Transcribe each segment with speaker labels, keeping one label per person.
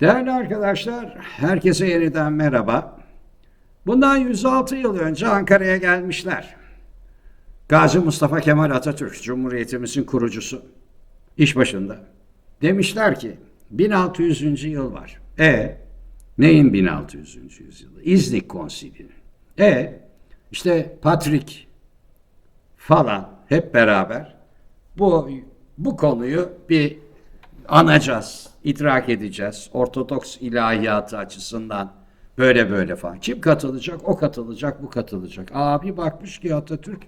Speaker 1: Değerli arkadaşlar, herkese yeniden merhaba. Bundan 106 yıl önce Ankara'ya gelmişler. Gazi Mustafa Kemal Atatürk, Cumhuriyetimizin kurucusu. İş başında. Demişler ki 1600. yıl var. E neyin 1600. yüzyılı? İznik Konsili'nin. E işte Patrick falan hep beraber bu bu konuyu bir anacağız, idrak edeceğiz. Ortodoks ilahiyatı açısından böyle böyle falan. Kim katılacak? O katılacak, bu katılacak. Abi bakmış ki Atatürk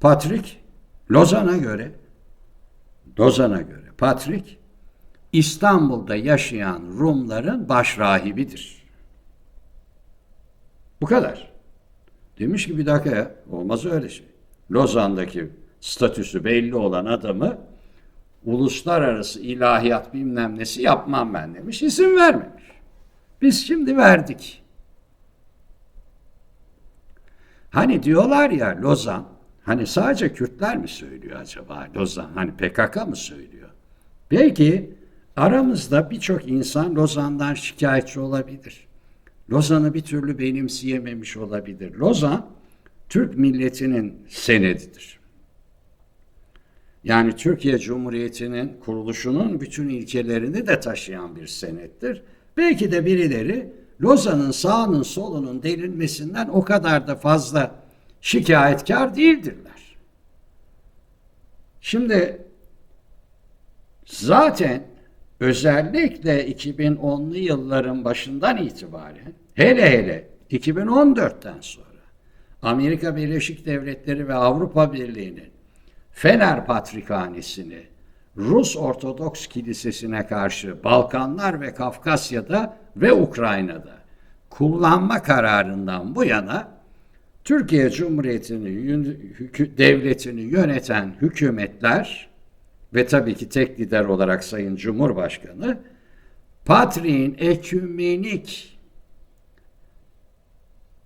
Speaker 1: Patrick Lozan'a göre Lozan'a göre Patrick İstanbul'da yaşayan Rumların baş rahibidir. Bu kadar. Demiş ki bir dakika ya olmaz öyle şey. Lozan'daki statüsü belli olan adamı uluslararası ilahiyat bilmem nesi yapmam ben demiş. İzin vermemiş. Biz şimdi verdik. Hani diyorlar ya Lozan, hani sadece Kürtler mi söylüyor acaba Lozan? Hani PKK mı söylüyor? Belki aramızda birçok insan Lozan'dan şikayetçi olabilir. Lozan'ı bir türlü benimseyememiş olabilir. Lozan, Türk milletinin senedidir. Yani Türkiye Cumhuriyeti'nin kuruluşunun bütün ilkelerini de taşıyan bir senettir. Belki de birileri Lozan'ın sağının solunun delinmesinden o kadar da fazla şikayetkar değildirler. Şimdi zaten özellikle 2010'lu yılların başından itibaren hele hele 2014'ten sonra Amerika Birleşik Devletleri ve Avrupa Birliği'nin Fener Patrikhanesi'ni Rus Ortodoks Kilisesi'ne karşı Balkanlar ve Kafkasya'da ve Ukrayna'da kullanma kararından bu yana Türkiye Cumhuriyeti'ni devletini yöneten hükümetler ve tabii ki tek lider olarak Sayın Cumhurbaşkanı Patriğin ekümenik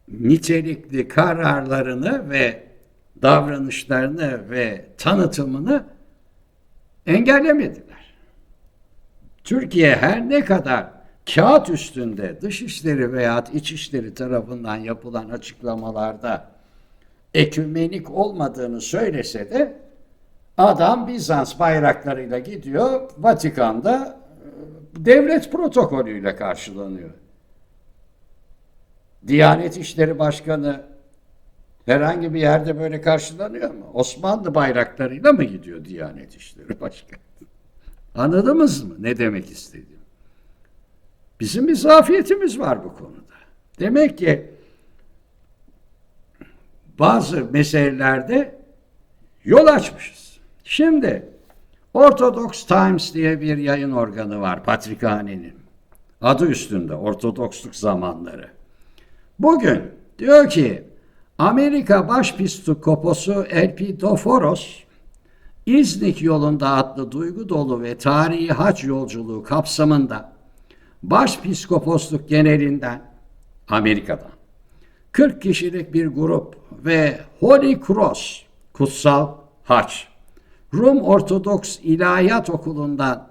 Speaker 1: nitelikli kararlarını ve davranışlarını ve tanıtımını engellemediler. Türkiye her ne kadar kağıt üstünde dışişleri veya içişleri tarafından yapılan açıklamalarda ekümenik olmadığını söylese de adam Bizans bayraklarıyla gidiyor Vatikan'da e, devlet protokolüyle karşılanıyor. Diyanet İşleri Başkanı herhangi bir yerde böyle karşılanıyor mu? Osmanlı bayraklarıyla mı gidiyor Diyanet İşleri Başkanı? Anladınız mı ne demek istediğim? Bizim bir zafiyetimiz var bu konuda. Demek ki bazı meselelerde yol açmışız. Şimdi Orthodox Times diye bir yayın organı var Patrikhane'nin. Adı üstünde Ortodoksluk zamanları. Bugün diyor ki Amerika Başpiskoposu Elpidoforos İznik yolunda adlı duygu dolu ve tarihi hac yolculuğu kapsamında Başpiskoposluk genelinden Amerika'dan 40 kişilik bir grup ve Holy Cross Kutsal Haç Rum Ortodoks İlahiyat Okulu'ndan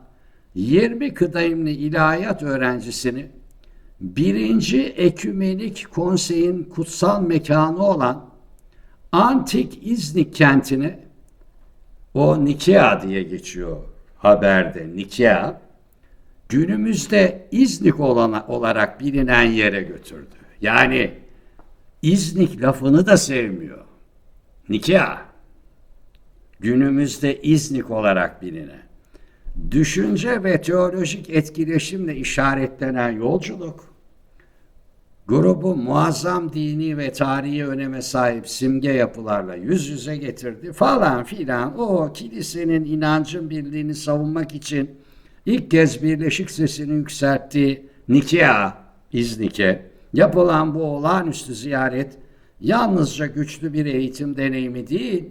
Speaker 1: 20 kıdemli ilahiyat öğrencisini birinci ekümenik konseyin kutsal mekanı olan Antik İznik kentine o Nikea diye geçiyor haberde Nikea günümüzde İznik olan, olarak bilinen yere götürdü. Yani İznik lafını da sevmiyor. Nikea günümüzde İznik olarak bilinen düşünce ve teolojik etkileşimle işaretlenen yolculuk, grubu muazzam dini ve tarihi öneme sahip simge yapılarla yüz yüze getirdi falan filan. O kilisenin inancın birliğini savunmak için ilk kez birleşik sesini yükselttiği Nikea, İznike, yapılan bu olağanüstü ziyaret yalnızca güçlü bir eğitim deneyimi değil,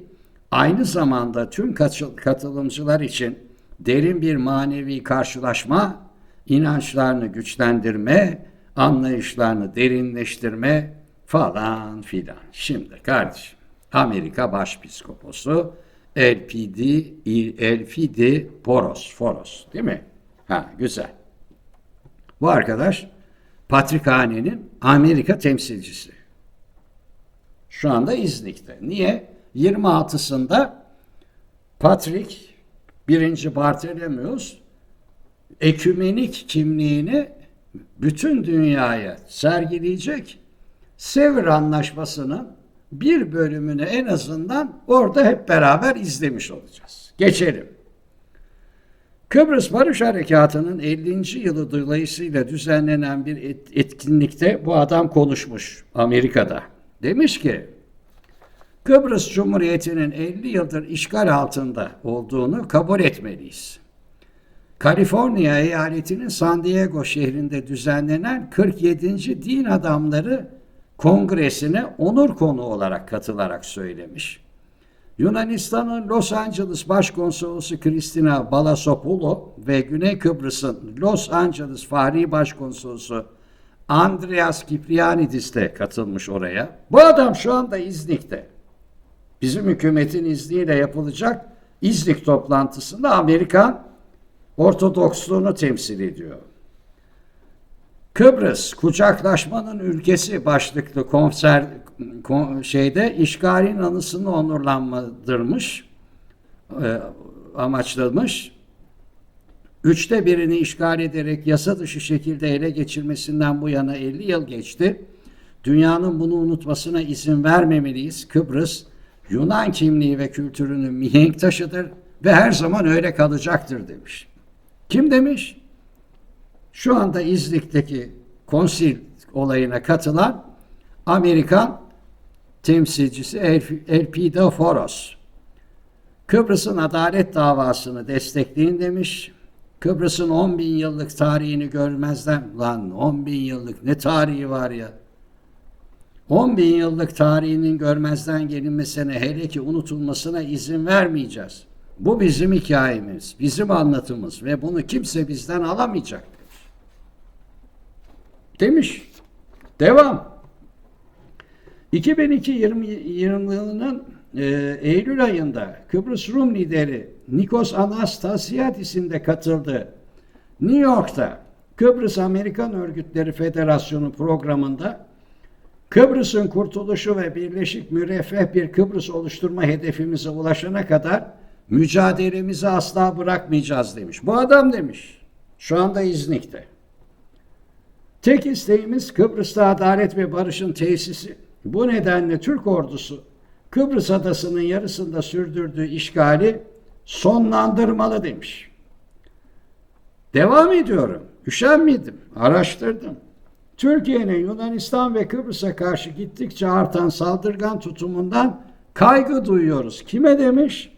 Speaker 1: aynı zamanda tüm katılımcılar için derin bir manevi karşılaşma, inançlarını güçlendirme, anlayışlarını derinleştirme falan filan. Şimdi kardeşim, Amerika Başpiskoposu Elfidi, Elfidi Poros, Foros değil mi? Ha güzel. Bu arkadaş Patrikhane'nin Amerika temsilcisi. Şu anda İznik'te. Niye? 26'sında Patrick 1. Bartolomeus ekümenik kimliğini bütün dünyaya sergileyecek Sevr Anlaşması'nın bir bölümünü en azından orada hep beraber izlemiş olacağız. Geçelim. Kıbrıs Barış Harekatı'nın 50. yılı dolayısıyla düzenlenen bir et- etkinlikte bu adam konuşmuş Amerika'da. Demiş ki Kıbrıs Cumhuriyeti'nin 50 yıldır işgal altında olduğunu kabul etmeliyiz. Kaliforniya eyaletinin San Diego şehrinde düzenlenen 47. Din Adamları Kongresi'ne onur konu olarak katılarak söylemiş. Yunanistan'ın Los Angeles Başkonsolosu Kristina Balasopoulou ve Güney Kıbrıs'ın Los Angeles Fahri Başkonsolosu Andreas Kiprianidis de katılmış oraya. Bu adam şu anda İznik'te. Bizim hükümetin izniyle yapılacak İznik toplantısında Amerikan Ortodoksluğunu temsil ediyor. Kıbrıs kucaklaşmanın ülkesi başlıklı konser kon- şeyde işgalin anısını onurlandırmış, e, amaçlamış. Üçte birini işgal ederek yasa dışı şekilde ele geçirmesinden bu yana 50 yıl geçti. Dünyanın bunu unutmasına izin vermemeliyiz. Kıbrıs Yunan kimliği ve kültürünün mihenk taşıdır ve her zaman öyle kalacaktır demiş. Kim demiş? Şu anda İznik'teki konsil olayına katılan Amerikan temsilcisi El- Elpido Foros. Kıbrıs'ın adalet davasını destekleyin demiş. Kıbrıs'ın 10 bin yıllık tarihini görmezden lan 10 bin yıllık ne tarihi var ya 10 bin yıllık tarihinin görmezden gelinmesine hele ki unutulmasına izin vermeyeceğiz. Bu bizim hikayemiz, bizim anlatımız ve bunu kimse bizden alamayacak demiş. Devam. 2002 20 yılının e, Eylül ayında Kıbrıs Rum lideri Nikos Anastasiadis'in de katıldığı New York'ta Kıbrıs Amerikan Örgütleri Federasyonu programında Kıbrıs'ın kurtuluşu ve birleşik müreffeh bir Kıbrıs oluşturma hedefimize ulaşana kadar mücadelemizi asla bırakmayacağız demiş. Bu adam demiş. Şu anda İznik'te. Tek isteğimiz Kıbrıs'ta adalet ve barışın tesisi. Bu nedenle Türk ordusu Kıbrıs adasının yarısında sürdürdüğü işgali sonlandırmalı demiş. Devam ediyorum. Üşenmedim, araştırdım. Türkiye'nin Yunanistan ve Kıbrıs'a karşı gittikçe artan saldırgan tutumundan kaygı duyuyoruz. Kime demiş?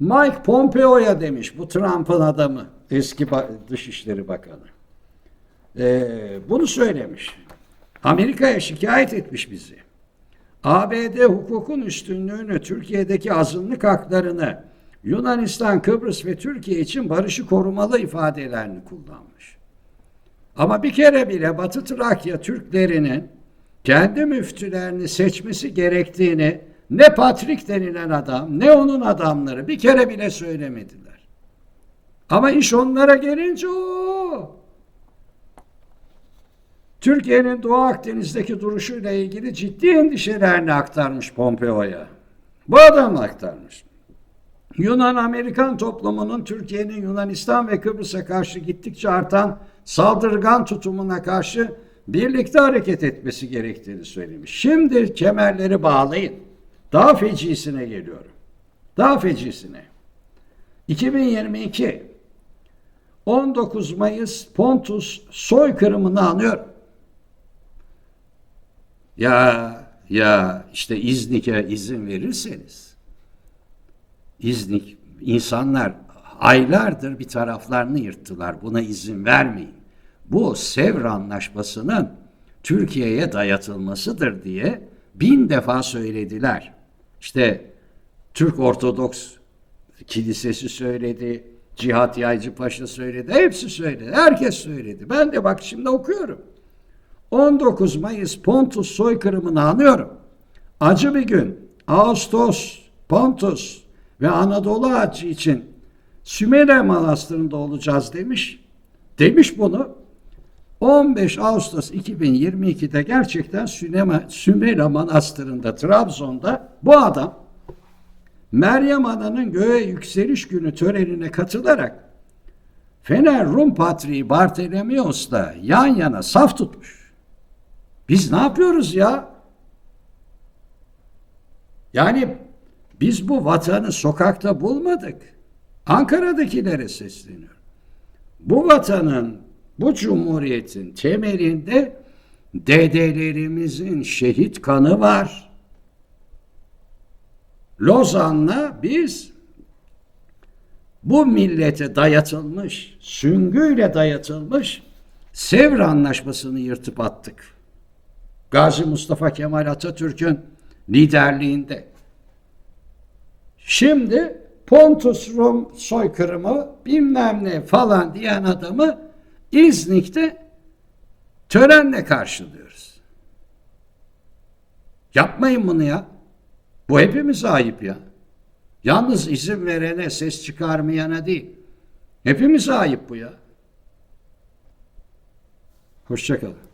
Speaker 1: Mike Pompeo'ya demiş bu Trump'ın adamı, eski Dışişleri Bakanı. Ee, bunu söylemiş. Amerika'ya şikayet etmiş bizi. ABD hukukun üstünlüğünü, Türkiye'deki azınlık haklarını, Yunanistan, Kıbrıs ve Türkiye için barışı korumalı ifadelerini kullanmış. Ama bir kere bile Batı Trakya Türklerinin kendi müftülerini seçmesi gerektiğini ne Patrik denilen adam ne onun adamları bir kere bile söylemediler. Ama iş onlara gelince o Türkiye'nin Doğu Akdeniz'deki duruşuyla ilgili ciddi endişelerini aktarmış Pompeo'ya. Bu adam aktarmış. Yunan-Amerikan toplumunun Türkiye'nin Yunanistan ve Kıbrıs'a karşı gittikçe artan saldırgan tutumuna karşı birlikte hareket etmesi gerektiğini söylemiş. Şimdi kemerleri bağlayın. Daha fecisine geliyorum. Daha fecisine. 2022 19 Mayıs Pontus soykırımını anıyorum. Ya ya işte İznik'e izin verirseniz İznik insanlar aylardır bir taraflarını yırttılar. Buna izin vermeyin. Bu Sevr Anlaşması'nın Türkiye'ye dayatılmasıdır diye bin defa söylediler. İşte Türk Ortodoks Kilisesi söyledi, Cihat Yaycı Paşa söyledi, hepsi söyledi, herkes söyledi. Ben de bak şimdi okuyorum. 19 Mayıs Pontus soykırımını anıyorum. Acı bir gün Ağustos, Pontus ve Anadolu Hacı için Sümele Manastırı'nda olacağız demiş. Demiş bunu. 15 Ağustos 2022'de gerçekten Süleyman, Sümeyla Manastırı'nda Trabzon'da bu adam Meryem Ana'nın göğe yükseliş günü törenine katılarak Fener Rum Patriği Bartolomeos'la yan yana saf tutmuş. Biz ne yapıyoruz ya? Yani biz bu vatanı sokakta bulmadık. Ankara'dakilere sesleniyorum. Bu vatanın, bu cumhuriyetin temelinde dedelerimizin şehit kanı var. Lozan'la biz bu millete dayatılmış, süngüyle dayatılmış Sevr Anlaşması'nı yırtıp attık. Gazi Mustafa Kemal Atatürk'ün liderliğinde. Şimdi Pontus Rum soykırımı bilmem ne falan diyen adamı İznik'te törenle karşılıyoruz. Yapmayın bunu ya. Bu hepimize ayıp ya. Yalnız izin verene, ses çıkarmayana değil. Hepimize ayıp bu ya. Hoşçakalın.